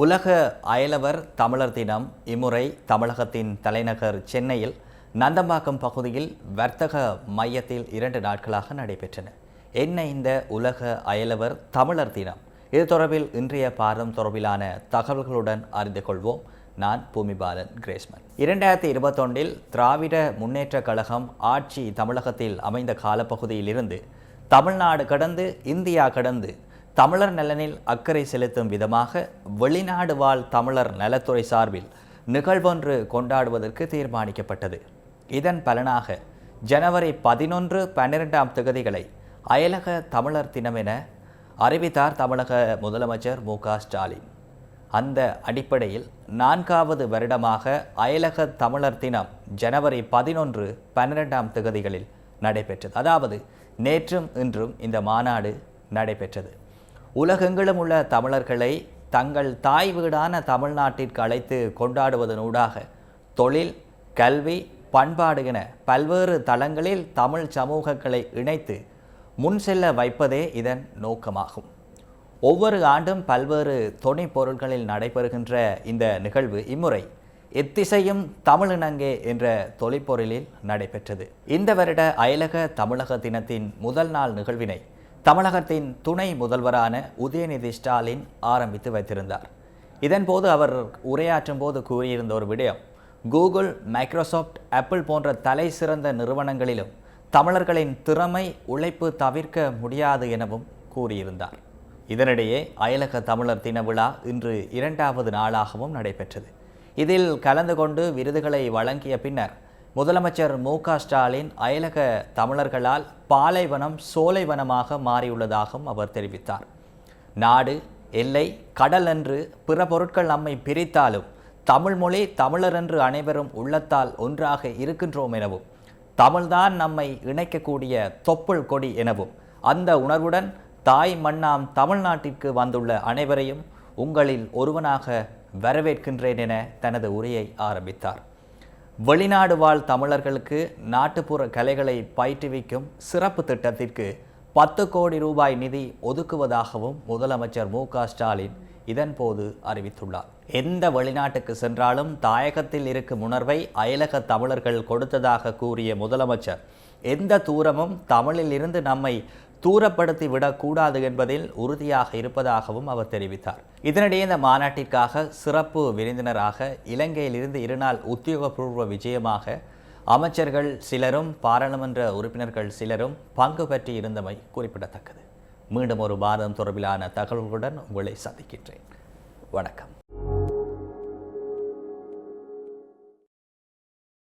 உலக அயலவர் தமிழர் தினம் இம்முறை தமிழகத்தின் தலைநகர் சென்னையில் நந்தம்பாக்கம் பகுதியில் வர்த்தக மையத்தில் இரண்டு நாட்களாக நடைபெற்றன. என்ன இந்த உலக அயலவர் தமிழர் தினம்? இது தொடர்பில் இன்றைய பாரம் தொடர்பிலான தகவல்களுடன் அறிந்து கொள்வோம். நான் பூமிபாலன் கிரேஸ்மன். இரண்டாயிரத்தி இருபத்தொன்றில் திராவிட முன்னேற்ற கழகம் ஆட்சி தமிழகத்தில் அமைந்த காலப்பகுதியிலிருந்து தமிழ்நாடு கடந்து இந்தியா கடந்து தமிழர் நலனில் அக்கறை செலுத்தும் விதமாக வெளிநாடு வாழ் தமிழர் நலத்துறை சார்பில் நிகழ்வொன்று கொண்டாடுவதற்கு தீர்மானிக்கப்பட்டது. இதன் பலனாக ஜனவரி பதினொன்று பன்னிரெண்டாம் திகதிகளை அயலக தமிழர் தினமென அறிவித்தார் தமிழக முதலமைச்சர் மு ஸ்டாலின். அந்த அடிப்படையில் நான்காவது வருடமாக அயலக தமிழர் தினம் ஜனவரி பதினொன்று பன்னிரெண்டாம் திகதிகளில் நடைபெற்றது. அதாவது நேற்றும் இன்றும் இந்த மாநாடு நடைபெற்றது. உலகெங்கிலும் உள்ள தமிழர்களை தங்கள் தாய் வீடான தமிழ்நாட்டிற்கு அழைத்து கொண்டாடுவதனூடாக தொழில் கல்வி பண்பாடு என பல்வேறு தளங்களில் தமிழ் சமூகங்களை இணைத்து முன் செல்ல வைப்பதே இதன் நோக்கமாகும். ஒவ்வொரு ஆண்டும் பல்வேறு துணை பொருட்களில் நடைபெறுகின்ற இந்த நிகழ்வு இம்முறை எத்திசையும் தமிழினங்கே என்ற தொழிற்பொருளில் நடைபெற்றது. இந்த வருட அயலக தமிழக தினத்தின் முதல் நாள் நிகழ்வினை தமிழகத்தின் துணை முதல்வரான உதயநிதி ஸ்டாலின் ஆரம்பித்து வைத்திருந்தார். இதன்போது அவர் உரையாற்றும் போது கூறியிருந்த ஒரு விடயம் கூகுள் மைக்ரோசாஃப்ட் ஆப்பிள் போன்ற தலை சிறந்த நிறுவனங்களிலும் தமிழர்களின் திறமை உழைப்பு தவிர்க்க முடியாது எனவும் கூறியிருந்தார். இதனிடையே அயலக தமிழர் தின விழா இன்று இரண்டாவது நாளாகவும் நடைபெற்றது. இதில் கலந்து கொண்டு விருதுகளை வழங்கிய பின்னர் முதலமைச்சர் மு ஸ்டாலின் அயலக தமிழர்களால் பாலைவனம் சோலைவனமாக மாறியுள்ளதாகவும் அவர் தெரிவித்தார். நாடு எல்லை கடல் என்று பிற பொருட்கள் நம்மை பிரித்தாலும் தமிழ்மொழி தமிழரென்று தமிழர் என்று அனைவரும் உள்ளத்தால் ஒன்றாக இருக்கின்றோம் எனவும் தமிழ்தான் நம்மை இணைக்கக்கூடிய தொப்புள் கொடி எனவும் அந்த உணர்வுடன் தாய் மண்ணாம் தமிழ்நாட்டிற்கு வந்துள்ள அனைவரையும் உங்களில் ஒருவனாக வரவேற்கின்றேன் என தனது உரையை ஆரம்பித்தார். வெளிநாடு வாழ் தமிழர்களுக்கு நாட்டுப்புற கலைகளை பயிற்றுவிக்கும் சிறப்பு திட்டத்திற்கு பத்து கோடி ரூபாய் நிதி ஒதுக்குவதாகவும் முதலமைச்சர் மு க ஸ்டாலின் இதன்போது அறிவித்துள்ளார். எந்த வெளிநாட்டுக்கு சென்றாலும் தாயகத்தில் இருக்கும் உணர்வை அயலக தமிழர்கள் கொடுத்ததாக கூறிய முதலமைச்சர் எந்த தூரமும் தமிழில் இருந்து நம்மை தூரப்படுத்தி விடக்கூடாது என்பதில் உறுதியாக இருப்பதாகவும் அவர் தெரிவித்தார். இதனிடையே இந்த மாநாட்டிற்காக சிறப்பு விருந்தினராக இலங்கையிலிருந்து இருநாள் உத்தியோகபூர்வ விஜயமாக அமைச்சர்கள் சிலரும் பாராளுமன்ற உறுப்பினர்கள் சிலரும் பங்கு பற்றி இருந்தமை குறிப்பிடத்தக்கது. மீண்டும் ஒரு பாரதம் தொடர்பிலான தகவல்களுடன் உங்களை சந்திக்கின்றேன். வணக்கம்.